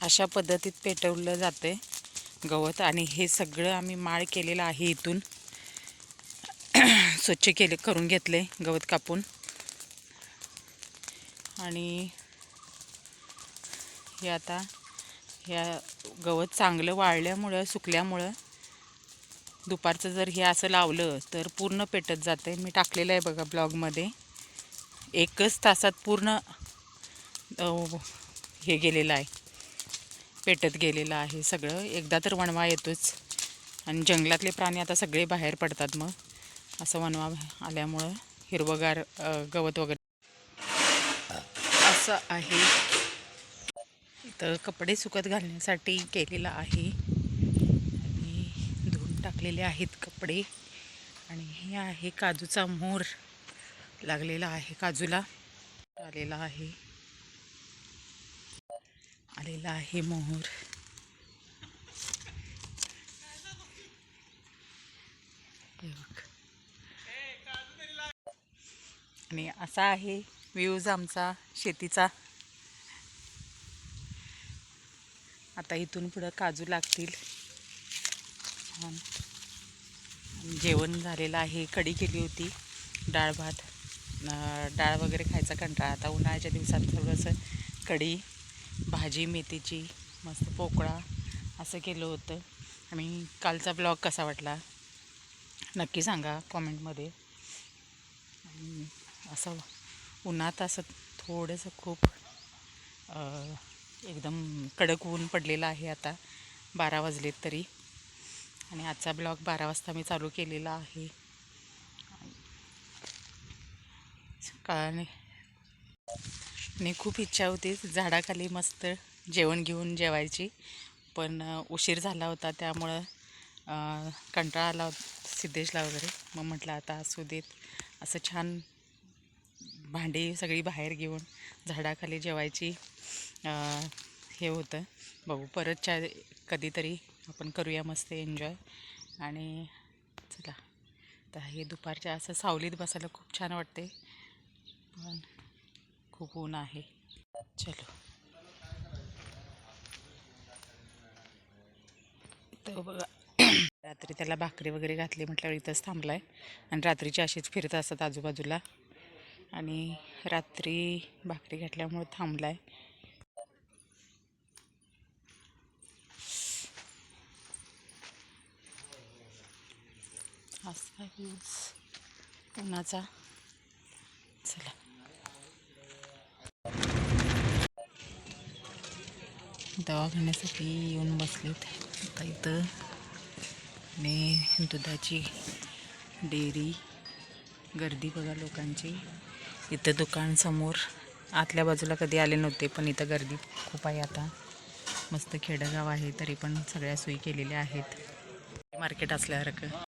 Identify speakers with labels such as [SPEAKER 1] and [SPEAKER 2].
[SPEAKER 1] अशा पद्धतीत पेटवलं जातं आहे गवत आणि हे सगळं आम्ही माळ केलेलं आहे इथून. स्वच्छ केले करून घेतले गवत कापून. आणि हे आता ह्या गवत चांगलं वाळल्यामुळं सुकल्यामुळं दुपारचं जर हे असं लावलं तर पूर्ण पेटत जाते. मी टाकलेलं आहे बघा ब्लॉगमध्ये. एकच तासात पूर्ण हे गेलेलं आहे. पेटत गेलेलं आहे सगळं. एकदा तर वणवा येतोच. आणि जंगलातले प्राणी आता सगळे बाहेर पडतात मग. असं वणवा आल्यामुळं हिरवगार गवत वगैरे. असं आहे. इथं कपडे सुकत घालण्यासाठी केलेलं आहे. आणि धुवून टाकलेले आहेत कपडे. आणि हे आहे काजूचा मोर. लागलेला आहे काजूला. आलेला आहे. आलेला आहे मोहर. आणि असा आहे व्ह्यूज आमचा शेतीचा. आता इथून पुढं काजू लागतील. जेवण झालेलं आहे कढी केली होती डाळ भात डाळ वगैरे खायचा कंटाळा. आता उन्हाळ्याच्या दिवसात थोडंसं कढी भाजी मेथीची मस्त पोकळा असं केलं होतं. आणि कालचा ब्लॉग कसा वाटला? नक्की सांगा कॉमेंटमध्ये असं उन्हात असं थोडंसं खूप एकदम कडक ऊन पडलेलं आहे आता. बारा वाजलेत तरी. आणि आजचा ब्लॉग बारा वाजता मी चालू केलेला आहे. कारण आणि खूप इच्छा होती झाडाखाली मस्त जेवण घेऊन जेवायची पण उशीर झाला होता त्यामुळं कंटाळा आला होता सिद्धेशला वगैरे. मग म्हटलं आता असू देत असं छान भांडी सगळी बाहेर घेऊन झाडाखाली जेवायची हे होतं. बघू परतच्या कधीतरी आपण करूया मस्त एन्जॉय. आणि चला तर हे दुपारच्या असं सावलीत बसायला खूप छान वाटते. पण खूप ऊन आहे. चलो. तर बघा रात्री त्याला भाकरी वगैरे घातली म्हटल्यावर इथंच थांबला आहे आणि रात्रीची अशीच फिरत असतात आजूबाजूला. आणि रात्री भाकरी घातल्यामुळे थांबला आहे असा यूज उन्हाचा. चला. दवाखान्यासाठी येऊन बसलेत आता इथं आणि दुधाची डेअरी गर्दी बघा लोकांची. इथं दुकानसमोर आतल्या बाजूला कधी आले नव्हते पण इथं गर्दी खूप आहे आता. मस्त खेडगाव आहे तरी पण सगळ्या सोयी केलेल्या आहेत. मार्केट असल्यासारखं.